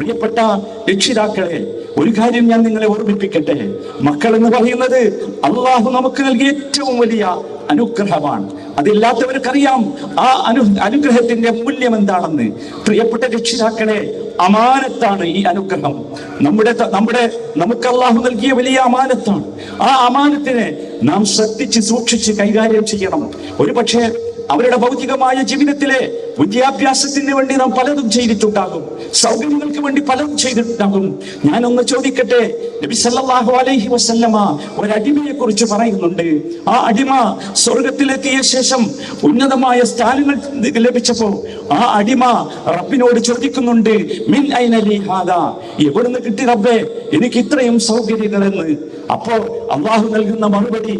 പ്രിയപ്പെട്ട രക്ഷിതാക്കളെ ഒരു കാര്യം ഞാൻ നിങ്ങളെ ഓർമ്മിപ്പിക്കട്ടെ. മക്കൾ എന്ന് പറയുന്നത് അള്ളാഹു നമുക്ക് നൽകിയ ഏറ്റവും വലിയ അനുഗ്രഹമാണ്. അതില്ലാത്തവർക്കറിയാം ആ അനു അനുഗ്രഹത്തിന്റെ മൂല്യം എന്താണെന്ന്. പ്രിയപ്പെട്ട രക്ഷിതാക്കളെ അമാനത്താണ് ഈ അനുഗ്രഹം. നമ്മുടെ നമ്മുടെ നമുക്ക് അള്ളാഹു നൽകിയ വലിയ അമാനത്താണ്. ആ അമാനത്തിനെ നാം ശ്രദ്ധിച്ച് സൂക്ഷിച്ച് കൈകാര്യം ചെയ്യണം. ഒരു പക്ഷേ അവരുടെ ഭൗതികമായ ജീവിതത്തിലെ വിദ്യാഭ്യാസത്തിന് വേണ്ടി നാം പലതും ചെയ്തിട്ടുണ്ടാകും. സൗകര്യങ്ങൾക്ക് വേണ്ടി പലതും ചെയ്തിട്ടുണ്ടാകും. ഒന്ന് ചോദിക്കട്ടെ? നബി സല്ലല്ലാഹു അലൈഹി വസല്ലമ ഒരു അടിമയെ കുറിച്ച് പറയുന്നുണ്ട്. ആ അടിമ സ്വർഗത്തിലെത്തിയ ശേഷം ഉന്നതമായ സ്ഥാനങ്ങൾ ലഭിച്ചപ്പോ ആ അടിമ റബ്ബിനോട് ചോദിക്കുന്നുണ്ട് മിൻ ഹാദാ? എവിടുന്ന് കിട്ടി റബ്ബേ? എനിക്ക് ഇത്രയും സൗകര്യങ്ങളെന്ന്. അപ്പോ അള്ളാഹു നൽകുന്ന മറുപടി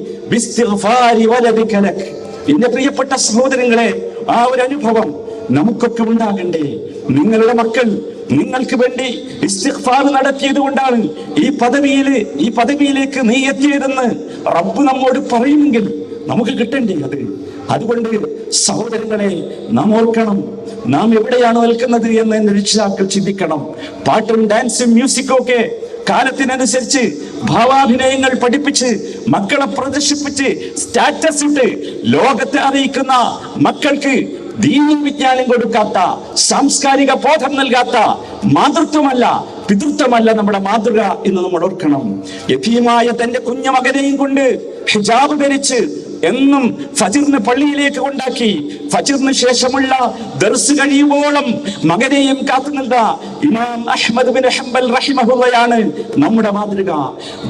എന്റെ പ്രിയപ്പെട്ട സഹോദരങ്ങളെ ആ ഒരു അനുഭവം നമുക്കൊക്കെ ഉണ്ടാകണ്ടേ? നിങ്ങളുടെ മക്കൾ നിങ്ങൾക്ക് വേണ്ടി ഇസ്തിഗ്ഫാർ നടത്തിയത് കൊണ്ടാണ് ഈ പദവിയിൽ ഈ പദവിയിലേക്ക് നീ എത്തിയതെന്ന് റബ്ബ് നമ്മോട് പറയുമെങ്കിൽ നമുക്ക് കിട്ടണ്ടേ അത്? അതുകൊണ്ട് സഹോദരങ്ങളെ നാം ഓർക്കണം. നാം എവിടെയാണ് നിൽക്കുന്നത് എന്ന് രക്ഷിതാക്കൾ ചിന്തിക്കണം. പാട്ടും ഡാൻസും മ്യൂസിക്കും ഒക്കെ കാലത്തിനനുസരിച്ച് ഭാവാഭിനയങ്ങൾ പഠിപ്പിച്ച് മക്കളെ പ്രദർശിപ്പിച്ച് സ്റ്റാറ്റസ് ഇട്ട് ലോകത്തെ അറിയിക്കുന്ന മക്കൾക്ക് ദീനി വിജ്ഞാനം കൊടുക്കാത്ത സാംസ്കാരിക ബോധം നൽകാത്ത മാതൃത്വമല്ല പിതൃത്വമല്ല നമ്മുടെ മാതൃക എന്ന് നമ്മൾ ഓർക്കണം. യഥീമായ തന്റെ കുഞ്ഞുമകനെയും കൊണ്ട് ഹിജാബ് ധരിച്ച് എന്നും ഫജിറിന് പള്ളിയിലേക്ക് കൊണ്ടാക്കി. ഫജിറിന് ശേഷമുള്ള ദർസ് കഴിയുവോളം മകനെയും കാത്തു നിന്ന ഇമാം അഹ്മദ് ബിൻ ഹംബൽ റഹിമഹുള്ളയാണ് നമ്മുടെ മാതൃക.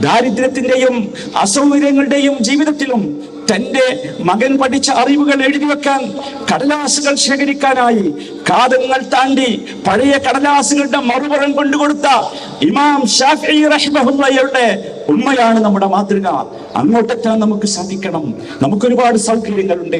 ദാരിദ്ര്യത്തിന്റെയും അസൗകര്യങ്ങളുടെയും ജീവിതത്തിലും തന്റെ മകൻ പഠിച്ച അറിവുകൾ എഴുതി വെക്കാൻ കടലാസുകൾ ശേഖരിക്കാനായി കാതങ്ങൾ താണ്ടി പഴയ കടലാസുകളുടെ മറുപുറം കൊണ്ടുകൊടുത്ത ഇമാം ഷാഫി റഹിമഹുള്ളയുടെ ഉണ്മയാണ് നമ്മുടെ മാതൃക. അങ്ങോട്ടെത്താൻ നമുക്ക് സാധിക്കണം. നമുക്ക് ഒരുപാട് സൗകര്യങ്ങളുണ്ട്.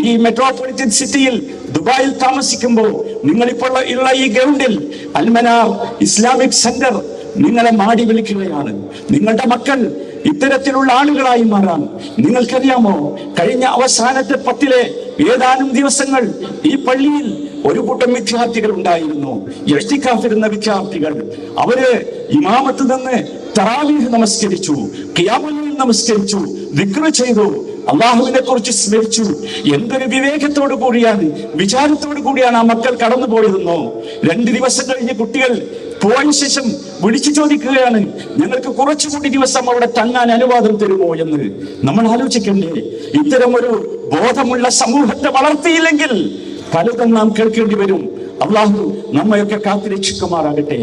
ഈ മെട്രോപൊളിറ്റൻ സിറ്റിയിൽ ദുബായിൽ താമസിക്കുമ്പോൾ നിങ്ങളിപ്പോൾ ഉള്ള ഈ ഗ്രൗണ്ടിൽ അൽമനാർ ഇസ്ലാമിക് സെന്റർ നിങ്ങളെ മാടി വിളിക്കുകയാണ്. നിങ്ങളുടെ മക്കൾ ഇത്തരത്തിലുള്ള ആളുകളായി മാറാൻ നിങ്ങൾക്കറിയാമോ? കഴിഞ്ഞ അവസാനത്തെ പത്തിലെ ഏതാനും ദിവസങ്ങൾ ഈ പള്ളിയിൽ ഒരു കൂട്ടം വിദ്യാർത്ഥികൾ ഉണ്ടായിരുന്നു. യഷ്ടിക്കാത്തിരുന്ന വിദ്യാർത്ഥികൾ. അവർ ഇമാമത്ത് നിന്ന് തറാവീഹ് നമസ്കരിച്ചു നമസ്കരിച്ചു വിക്ര ചെയ്തു അള്ളാഹുവിനെ കുറിച്ച് സ്മരിച്ചു. എന്തൊരു വിവേകത്തോടു കൂടിയാണ് വിചാരത്തോടു കൂടിയാണ് ആ മക്കൾ കടന്നു രണ്ട് ദിവസം കഴിഞ്ഞ് കുട്ടികൾ പോയ ശേഷം വിളിച്ചു ചോദിക്കുകയാണ് ഞങ്ങൾക്ക് കുറച്ചുകൂടി ദിവസം അവിടെ തങ്ങാൻ അനുവാദം തരുമോ? എന്ന്. നമ്മൾ ആലോചിക്കണ്ടേ ഇത്തരം ഒരു ബോധമുള്ള സമൂഹത്തെ വളർത്തിയില്ലെങ്കിൽ പലതും നാം കേൾക്കേണ്ടി വരും. അള്ളാഹു നമ്മയൊക്കെ കാത്തിരക്ഷിക്കുമാറാകട്ടെ.